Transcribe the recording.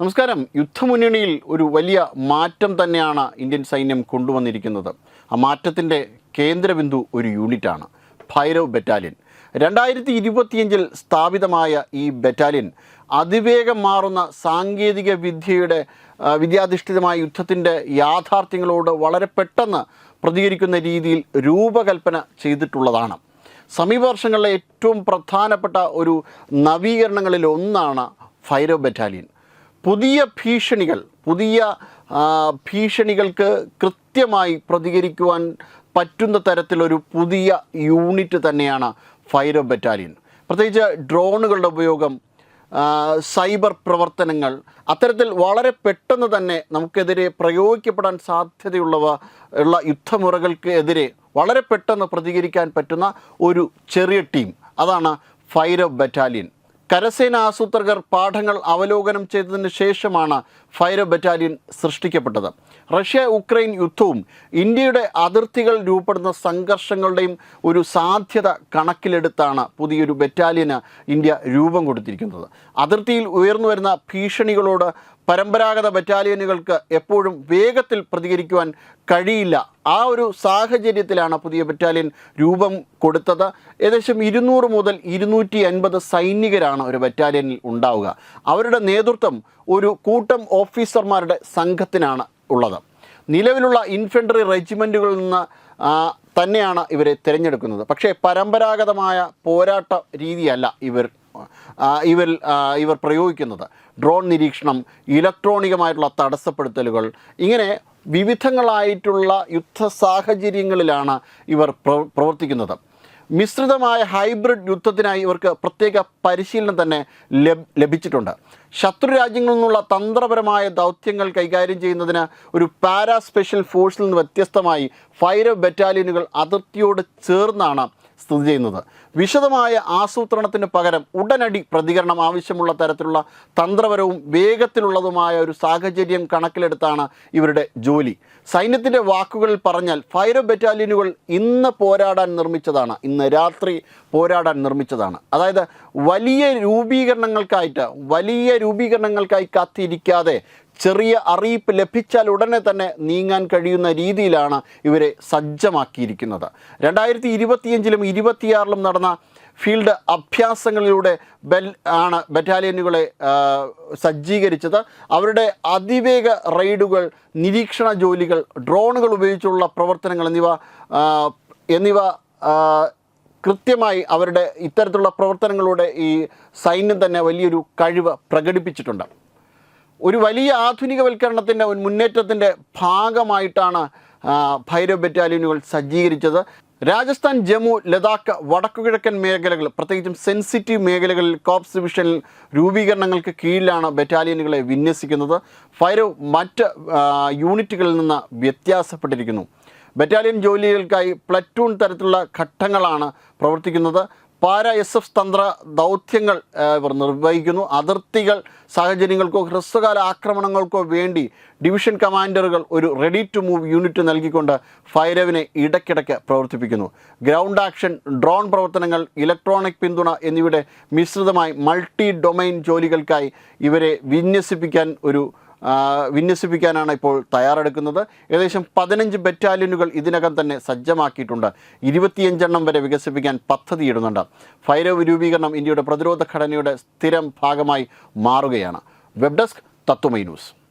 നമസ്കാരം. യുദ്ധമുന്നണിയിൽ ഒരു വലിയ മാറ്റം തന്നെയാണ് ഇന്ത്യൻ സൈന്യം കൊണ്ടുവന്നിരിക്കുന്നത്. ആ മാറ്റത്തിന്റെ കേന്ദ്രബിന്ദു ഒരു യൂണിറ്റാണ് ഭൈരവ് ബറ്റാലിയൻ. രണ്ടായിരത്തി ഇരുപത്തിയഞ്ചിൽ സ്ഥാപിതമായ ഈ ബറ്റാലിയൻ അതിവേഗം മാറുന്ന സാങ്കേതിക വിദ്യയുടെ വിദ്യാധിഷ്ഠിതമായ യുദ്ധത്തിന്റെ യാഥാർത്ഥ്യങ്ങളോട് വളരെ പെട്ടെന്ന് പ്രതികരിക്കുന്ന രീതിയിൽ രൂപകൽപ്പന ചെയ്തിട്ടുള്ളതാണ്. സമീപ വർഷങ്ങളിലെ ഏറ്റവും പ്രധാനപ്പെട്ട ഒരു നവീകരണങ്ങളിൽ ഒന്നാണ് ഫൈറോ ബറ്റാലിയൻ. പുതിയ ഭീഷണികൾ പുതിയ ഭീഷണികൾക്ക് കൃത്യമായി പ്രതികരിക്കുവാൻ പറ്റുന്ന തരത്തിലൊരു പുതിയ യൂണിറ്റ് തന്നെയാണ് ഫൈറോ ബറ്റാലിയൻ. പ്രത്യേകിച്ച് ഡ്രോണുകളുടെ ഉപയോഗം സൈബർ പ്രവർത്തനങ്ങൾ അത്തരത്തിൽ വളരെ പെട്ടെന്ന് തന്നെ നമുക്കെതിരെ പ്രയോഗിക്കപ്പെടാൻ സാധ്യതയുള്ളവ ഉള്ള യുദ്ധമുറകൾക്ക് എതിരെ വളരെ പെട്ടെന്ന് പ്രതികരിക്കാൻ പറ്റുന്ന ഒരു ചെറിയ ടീം. അതാണ് ഫൈറോ ബറ്റാലിയൻ. കരസേന ആസൂത്രകർ പാഠങ്ങൾ അവലോകനം ചെയ്തതിന് ശേഷമാണ് ഫൈറോ ബറ്റാലിയൻ സൃഷ്ടിക്കപ്പെട്ടത്. റഷ്യ ഉക്രൈൻ യുദ്ധവും ഇന്ത്യയുടെ അതിർത്തികൾ രൂപപ്പെടുന്ന സംഘർഷങ്ങളുടെയും ഒരു സാധ്യത കണക്കിലെടുത്താണ് പുതിയൊരു ബറ്റാലിയന് ഇന്ത്യ രൂപം കൊടുത്തിരിക്കുന്നത്. അതിർത്തിയിൽ ഉയർന്നു വരുന്ന ഭീഷണികളോട് പരമ്പരാഗത ബറ്റാലിയനുകൾക്ക് എപ്പോഴും വേഗത്തിൽ പ്രതികരിക്കുവാൻ കഴിയില്ല. ആ ഒരു സാഹചര്യത്തിലാണ് പുതിയ ബറ്റാലിയൻ രൂപം കൊടുത്തത്. ഏകദേശം ഇരുന്നൂറ് മുതൽ ഇരുന്നൂറ്റി അൻപത് സൈനികരാണ് ഒരു ബറ്റാലിയനിൽ ഉണ്ടാവുക. അവരുടെ നേതൃത്വം ഒരു കൂട്ടം ഓഫീസർമാരുടെ സംഘത്തിനാണ് ഉള്ളത്. നിലവിലുള്ള ഇൻഫെൻട്രി റെജിമെന്റുകളിൽ നിന്ന് തന്നെയാണ് ഇവരെ തിരഞ്ഞെടുക്കുന്നത്. പക്ഷേ പരമ്പരാഗതമായ പോരാട്ട രീതിയല്ല ഇവർ ഇവർ ഇവർ പ്രയോഗിക്കുന്നത്. ഡ്രോൺ നിരീക്ഷണം ഇലക്ട്രോണികമായിട്ടുള്ള തടസ്സപ്പെടുത്തലുകൾ ഇങ്ങനെ വിവിധങ്ങളായിട്ടുള്ള യുദ്ധ സാഹചര്യങ്ങളിലാണ് ഇവർ പ്രവർത്തിക്കുന്നത്. മിശ്രിതമായ ഹൈബ്രിഡ് യുദ്ധത്തിനായി ഇവർക്ക് പ്രത്യേക പരിശീലനം തന്നെ ലഭിച്ചിട്ടുണ്ട്. ശത്രു രാജ്യങ്ങളിൽ നിന്നുള്ള തന്ത്രപരമായ ദൗത്യങ്ങൾ കൈകാര്യം ചെയ്യുന്നതിന് ഒരു പാരാ സ്പെഷ്യൽ ഫോഴ്സിൽ നിന്ന് വ്യത്യസ്തമായി ഫൈർ ബറ്റാലിയനുകൾ അതിർത്തിയോട് ചേർന്നാണ് സ്ഥിതി ചെയ്യുന്നത്. വിശദമായ ആസൂത്രണത്തിന് പകരം ഉടനടി പ്രതികരണം ആവശ്യമുള്ള തരത്തിലുള്ള തന്ത്രപരവും വേഗത്തിലുള്ളതുമായ ഒരു സാഹചര്യം കണക്കിലെടുത്താണ് ഇവരുടെ ജോലി. സൈന്യത്തിന്റെ വാക്കുകളിൽ പറഞ്ഞാൽ ഫൈറോ ബറ്റാലിയനുകൾ ഇന്ന് പോരാടാൻ നിർമ്മിച്ചതാണ്. ഇന്ന് രാത്രി പോരാടാൻ നിർമ്മിച്ചതാണ്. അതായത് വലിയ രൂപീകരണങ്ങൾക്കായിട്ട് വലിയ രൂപീകരണങ്ങൾക്കായി കാത്തിരിക്കാതെ ചെറിയ അറിയിപ്പ് ലഭിച്ചാൽ ഉടനെ തന്നെ നീങ്ങാൻ കഴിയുന്ന രീതിയിലാണ് ഇവരെ സജ്ജമാക്കിയിരിക്കുന്നത്. രണ്ടായിരത്തി ഇരുപത്തിയഞ്ചിലും ഇരുപത്തിയാറിലും നടന്ന ഫീൽഡ് അഭ്യാസങ്ങളിലൂടെ ബെൽ ആണ് ബറ്റാലിയനുകളെ സജ്ജീകരിച്ചത്. അവരുടെ അതിവേഗ റെയ്ഡുകൾ നിരീക്ഷണ ജോലികൾ ഡ്രോണുകൾ ഉപയോഗിച്ചുള്ള പ്രവർത്തനങ്ങൾ എന്നിവ എന്നിവ കൃത്യമായി അവരുടെ ഇത്തരത്തിലുള്ള പ്രവർത്തനങ്ങളുടെ ഈ സൈന്യം തന്നെ വലിയൊരു കഴിവ് പ്രകടിപ്പിച്ചിട്ടുണ്ട്. ഒരു വലിയ ആധുനികവൽക്കരണത്തിന്റെ മുന്നേറ്റത്തിന്റെ ഭാഗമായിട്ടാണ് ഭൈരവ് ബറ്റാലിയനുകൾ സജ്ജീകരിച്ചത്. രാജസ്ഥാൻ ജമ്മു ലഡാക്ക് വടക്കുകിഴക്കൻ മേഖലകൾ പ്രത്യേകിച്ചും സെൻസിറ്റീവ് മേഖലകളിൽ കോപ്സ് ഡിവിഷനിൽ രൂപീകരണങ്ങൾക്ക് കീഴിലാണ് ബറ്റാലിയനുകളെ വിന്യസിക്കുന്നത്. ഫൈരവ് മറ്റ് യൂണിറ്റുകളിൽ നിന്ന് വ്യത്യാസപ്പെട്ടിരിക്കുന്നു. ബറ്റാലിയൻ ജോലികൾക്കായി പ്ലറ്റൂൺ തരത്തിലുള്ള ഘട്ടങ്ങളാണ് പ്രവർത്തിക്കുന്നത്. പാര എസ് എഫ് തന്ത്ര ദൗത്യങ്ങൾ ഇവർ നിർവഹിക്കുന്നു. അതിർത്തികൾ സാഹചര്യങ്ങൾക്കോ ഹ്രസ്വകാല ആക്രമണങ്ങൾക്കോ വേണ്ടി ഡിവിഷൻ കമാൻഡറുകൾ ഒരു റെഡി ടു മൂവ് യൂണിറ്റ് നൽകിക്കൊണ്ട് ഫൈരവിനെ ഇടയ്ക്കിടയ്ക്ക് പ്രവർത്തിപ്പിക്കുന്നു. ഗ്രൗണ്ട് ആക്ഷൻ ഡ്രോൺ പ്രവർത്തനങ്ങൾ ഇലക്ട്രോണിക് പിന്തുണ എന്നിവയുടെ മിശ്രിതമായി മൾട്ടി ഡൊമൈൻ ജോലികൾക്കായി ഇവരെ വിന്യസിപ്പിക്കാൻ ഒരു വിന്യസിപ്പിക്കാനാണ് ഇപ്പോൾ തയ്യാറെടുക്കുന്നത്. ഏകദേശം പതിനഞ്ച് ബറ്റാലിയനുകൾ ഇതിനകം തന്നെ സജ്ജമാക്കിയിട്ടുണ്ട്. ഇരുപത്തിയഞ്ചെണ്ണം വരെ വികസിപ്പിക്കാൻ പദ്ധതിയിടുന്നുണ്ട്. ഭൈരവ് രൂപീകരണം ഇന്ത്യയുടെ പ്രതിരോധ ഘടനയുടെ സ്ഥിരം ഭാഗമായി മാറുകയാണ്. Web desk Tatvamayi news.